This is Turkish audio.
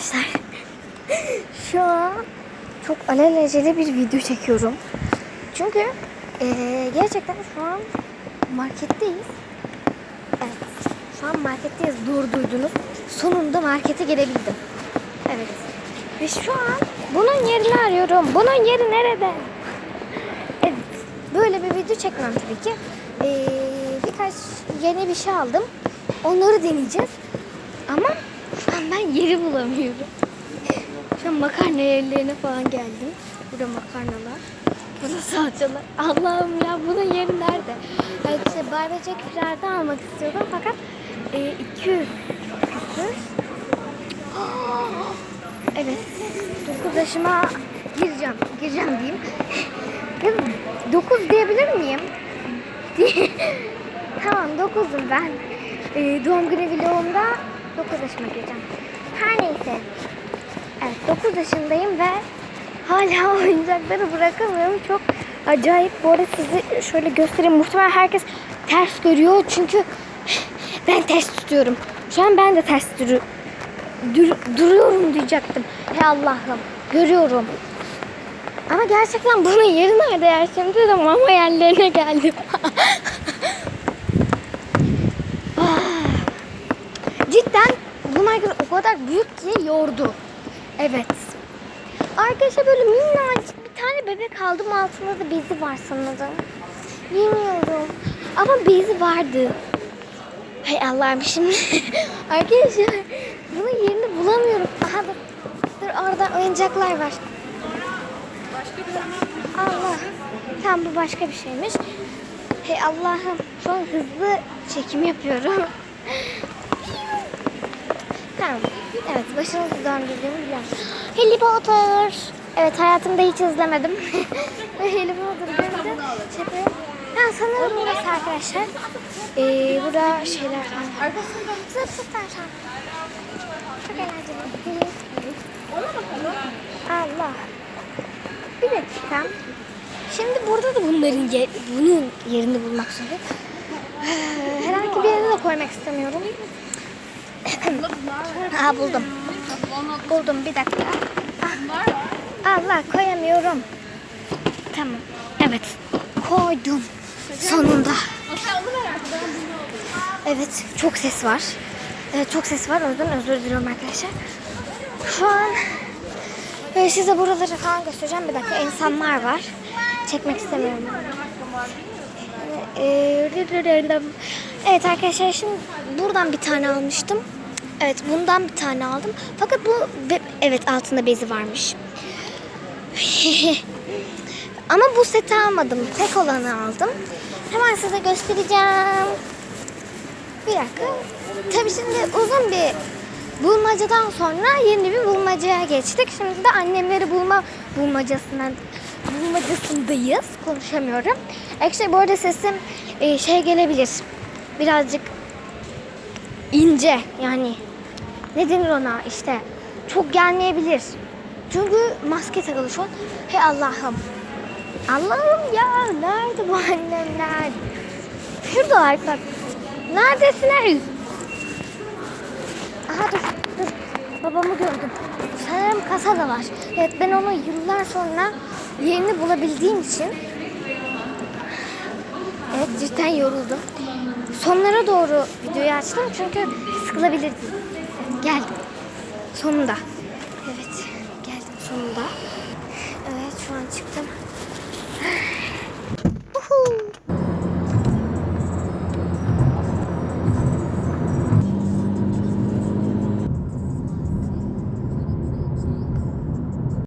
arkadaşlar. Şu an çok alelacele bir video çekiyorum. Çünkü eee, gerçekten şu an marketteyiz. Evet. Şu an marketteyiz. Doğru duydunuz. Sonunda markete gelebildim. Evet. Ve şu an bunun yerini arıyorum. Bunun yeri nerede? Evet. Böyle bir video çekmem tabii ki. Ee, birkaç yeni bir şey aldım. Onları deneyeceğiz. Ama şu an ben yeri bulamıyorum. Şu an makarna yerlerine falan geldim. Burada makarnalar. Burada salçalar. Allah'ım ya bunun yeri nerede? Evet işte barbecue firarda almak istiyordum fakat e, 200 küsür. Evet. 9 yaşıma gireceğim. Gireceğim diyeyim. Ya 9 diyebilir miyim? tamam 9'um ben. Ee, doğum günü vlogumda 9 yaşıma gireceğim. Her neyse. Evet 9 yaşındayım ve hala oyuncakları bırakamıyorum. Çok acayip. Bu arada sizi şöyle göstereyim. Muhtemelen herkes ters görüyor. Çünkü ben ters tutuyorum. Şu an ben de ters duru- dur- duruyorum diyecektim. Hey Allah'ım. Görüyorum. Ama gerçekten bunun yeri nerede ya? Şimdi de mama yerlerine geldim. Cidden bu market o kadar büyük ki yordu. Evet. Arkadaşlar böyle minnacık bir tane bebek aldım. Altında da bezi var sanırım. Bilmiyorum. Ama bezi vardı. Hay Allah'ım şimdi. Arkadaşlar bunun yerini bulamıyorum. Aha dur. Dur orada oyuncaklar var. Allah. Tamam bu başka bir şeymiş. Hey Allah'ım. Şu an hızlı çekim yapıyorum. tamam. Evet başınızı döndürdüğümü biliyorum. Harry Potter. Evet hayatımda hiç izlemedim. Harry Potter görünce şey. Ha, sanırım burası arkadaşlar. Ee, burada şeyler falan. Zıp zıplar falan. Çok eğlenceli. Allah. Bir dakika. Şimdi burada da bunların yer, bunun yerini bulmak zorundayım. Ee, Herhangi bir yere de koymak istemiyorum. Aa buldum. Buldum bir dakika. Ah, Allah koyamıyorum. Tamam. Evet. Koydum. Sonunda. Evet çok ses var. Evet çok ses var. O yüzden özür diliyorum arkadaşlar. Şu an böyle size buraları falan göstereceğim. Bir dakika insanlar var. Çekmek istemiyorum. Ee, Evet arkadaşlar şimdi buradan bir tane almıştım. Evet bundan bir tane aldım. Fakat bu evet altında bezi varmış. Ama bu seti almadım. Tek olanı aldım. Hemen size göstereceğim. Bir dakika. Tabii şimdi uzun bir bulmacadan sonra yeni bir bulmacaya geçtik. Şimdi de annemleri bulma bulmacasından bulmacasındayız. Konuşamıyorum. Actually bu arada sesim e, şey gelebilir. Birazcık ince yani ne denir ona işte çok gelmeyebilir. Çünkü maske takılı şu an. Hey Allah'ım. Allah'ım ya nerede bu annemler? Şuradalar bak. Neredesiniz? Aha dur dur. Babamı gördüm. Sanırım kasada var. Evet ben onu yıllar sonra yerini bulabildiğim için Evet cidden yoruldum. Sonlara doğru videoyu açtım çünkü sıkılabilirdim. Geldim. Sonunda. Evet geldim sonunda. Evet şu an çıktım.